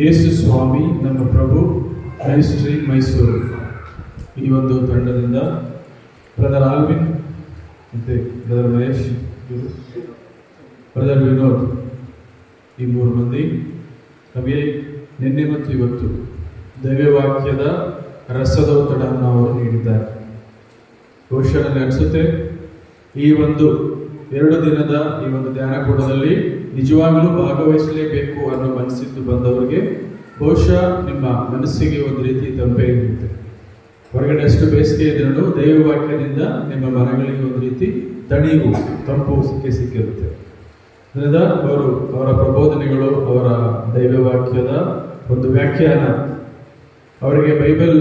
ಯೇಸು ಸ್ವಾಮಿ, ನಮ್ಮ ಪ್ರಭು ಮಿನಿಸ್ಟ್ರಿ ಮೈಸೂರು. ಈ ಒಂದು ತಂಡದಿಂದ ಬ್ರದರ್ ಆಲ್ವಿನ್ ಮತ್ತು ಬ್ರದರ್ ಮಹೇಶ್ ಬ್ರದರ್ ವಿನೋದ್ ಈ ಮೂರು ಮಂದಿ, ನಮಗೆ ನಿನ್ನೆ ಮತ್ತು ಇವತ್ತು ದೈವ್ಯವಾಕ್ಯದ ರಸದ ಒತ್ತಡವನ್ನು ಅವರು ನೀಡಿದ್ದಾರೆ. ನನಗೆ ಅನಿಸುತ್ತೆ, ಈ ಒಂದು ಎರಡು ದಿನದ ಈ ಒಂದು ಧ್ಯಾನಕೂಟದಲ್ಲಿ ನಿಜವಾಗಲೂ ಭಾಗವಹಿಸಲೇಬೇಕು ಅನ್ನೋ ಮನಸ್ಸಿದ್ದು ಬಂದವರಿಗೆ ಬಹುಶಃ ನಿಮ್ಮ ಮನಸ್ಸಿಗೆ ಒಂದು ರೀತಿ ತಂಪೆ ಇರುತ್ತೆ. ಹೊರಗಡೆ ಅಷ್ಟು ಬೇಸಿಗೆ ಇದ್ರೂ ದೈವವಾಕ್ಯದಿಂದ ನಿಮ್ಮ ಮನಗಳಿಗೆ ಒಂದು ರೀತಿ ತಣಿವು, ತಂಪು ಸಿಕ್ಕೇ ಸಿಕ್ಕಿರುತ್ತೆ. ಅದರಿಂದ ಅವರು ಅವರ ಪ್ರಬೋಧನೆಗಳು, ಅವರ ದೈವವಾಕ್ಯದ ಒಂದು ವ್ಯಾಖ್ಯಾನ. ಅವರಿಗೆ ಬೈಬಲ್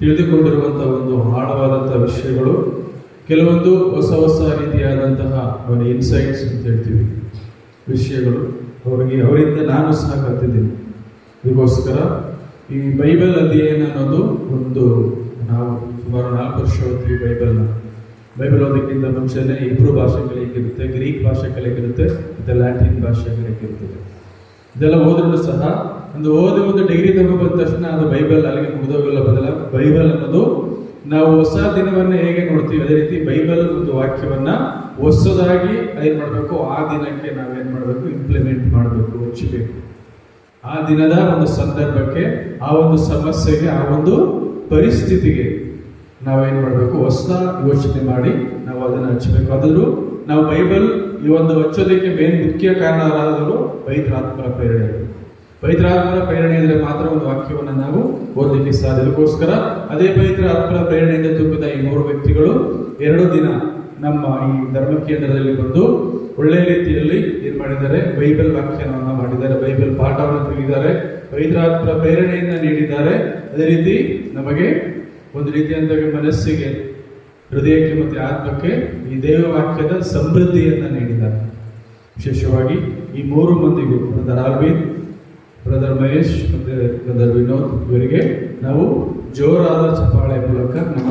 ತಿಳಿದುಕೊಂಡಿರುವಂಥ ಒಂದು ಆಳವಾದಂಥ ವಿಷಯಗಳು. ಕೆಲವೊಂದು ಹೊಸ ಹೊಸ ರೀತಿಯಾದಂತಹ ಅವರ ಇನ್ಸೈಟ್ಸ್ ಅಂತ ಹೇಳ್ತೀವಿ. ವಿಷಯಗಳು. ಅವರಿಗೆ, ಅವರಿಂದ ನಾನು ಸಹ ಕಲ್ತಿದ್ದೀನಿ. ಇದಕ್ಕೋಸ್ಕರ ಈ ಬೈಬಲ್ ಅಧ್ಯಯನ ಅನ್ನೋದು ಒಂದು ನಾವು ಸುಮಾರು ನಾಲ್ಕು ವರ್ಷ ಓದ್ತೀವಿ ಬೈಬಲ್ನ. ಬೈಬಲ್ ಓದಕ್ಕಿಂತ ಮುಂಚೆನೆ ಇಬ್ರು ಭಾಷೆ ಕಲಿಯಕ್ಕಿರುತ್ತೆ ಗ್ರೀಕ್ ಭಾಷೆ ಕಲಿಯಕ್ಕಿರುತ್ತೆ ಮತ್ತು ಲ್ಯಾಟಿನ್ ಭಾಷೆ ಕಲಿಯಕ್ಕಿರ್ತದೆ ಇದೆಲ್ಲ ಓದಿದ್ರು ಸಹ ಒಂದು ಓದಿ ಒಂದು ಡಿಗ್ರಿ ತಗೋ ಬಂದ ತಕ್ಷಣ ಅದು ಬೈಬಲ್, ಅಲ್ಲಿಗೆ ಮುಗಿದೋಗಲ್ಲ ಬದಲ ಬೈಬಲ್ ಅನ್ನೋದು ನಾವು ಹೊಸ ದಿನವನ್ನು ಹೇಗೆ ನೋಡ್ತೀವಿ ಅದೇ ರೀತಿ ಬೈಬಲ್ ಒಂದು ವಾಕ್ಯವನ್ನ ಹೊಸದಾಗಿ ಏನ್ ಮಾಡಬೇಕು? ಆ ದಿನಕ್ಕೆ ನಾವೇನ್ ಮಾಡಬೇಕು? ಇಂಪ್ಲಿಮೆಂಟ್ ಮಾಡಬೇಕು ಹೆಚ್ಚಬೇಕು ಆ ದಿನದ ಒಂದು ಸಂದರ್ಭಕ್ಕೆ, ಆ ಒಂದು ಸಮಸ್ಯೆಗೆ, ಆ ಒಂದು ಪರಿಸ್ಥಿತಿಗೆ ನಾವೇನ್ ಮಾಡಬೇಕು? ಹೊಸ ಯೋಚನೆ ಮಾಡಿ ನಾವು ಅದನ್ನು ಹಚ್ಚಬೇಕು ಅದರೂ ನಾವು ಬೈಬಲ್ ಈ ಒಂದು ಹಚ್ಚೋದಕ್ಕೆ ಮೇನ್ ಮುಖ್ಯ ಕಾರಣರಾದರೂ ಪವಿತ್ರಾತ್ಮರ ಪ್ರೇರಣೆ. ಪವಿತ್ರಾತ್ಮರ ಪ್ರೇರಣೆ ಇದ್ರೆ ಮಾತ್ರ ಒಂದು ವಾಕ್ಯವನ್ನು ನಾವು ಓದಲಿಕ್ಕೆ ಸಾಧ್ಯ. ಅದಕ್ಕೋಸ್ಕರ ಅದೇ ಪವಿತ್ರ ಆತ್ಮರ ಪ್ರೇರಣೆಯಿಂದ ತುಂಬಿದ ಈ ಮೂರು ವ್ಯಕ್ತಿಗಳು ಎರಡು ದಿನ ನಮ್ಮ ಈ ಧರ್ಮ ಕೇಂದ್ರದಲ್ಲಿ ಬಂದು ಒಳ್ಳೆ ರೀತಿಯಲ್ಲಿ ಏನ್ ಮಾಡಿದ್ದಾರೆ? ಬೈಬಲ್ ವ್ಯಾಖ್ಯಾನವನ್ನ ಮಾಡಿದ್ದಾರೆ. ಬೈಬಲ್ ಪಾಠವನ್ನು ತಿಳಿದಿದ್ದಾರೆ. ಪವಿತ್ರಾತ್ಮರ ಪ್ರೇರಣೆಯನ್ನು ನೀಡಿದ್ದಾರೆ. ಅದೇ ರೀತಿ ನಮಗೆ ಒಂದು ರೀತಿಯಂತ ಮನಸ್ಸಿಗೆ, ಹೃದಯಕ್ಕೆ ಮತ್ತು ಆತ್ಮಕ್ಕೆ ಈ ದೇವವಾಕ್ಯದ ಸಮೃದ್ಧಿಯನ್ನು ನೀಡಿದ್ದಾರೆ. ವಿಶೇಷವಾಗಿ ಈ ಮೂರು ಮಂದಿಗೂ, ಬ್ರದರ್ ಆರ್ವಿನ್ ಬ್ರದರ್ ಮಹೇಶ್ ಮತ್ತು ಬ್ರದರ್ ವಿನೋದ್ ಇವರಿಗೆ ನಾವು ಜೋರಾದ ಚಪ್ಪಾಳೆ ಮೂಲಕ ನಮ್ಮ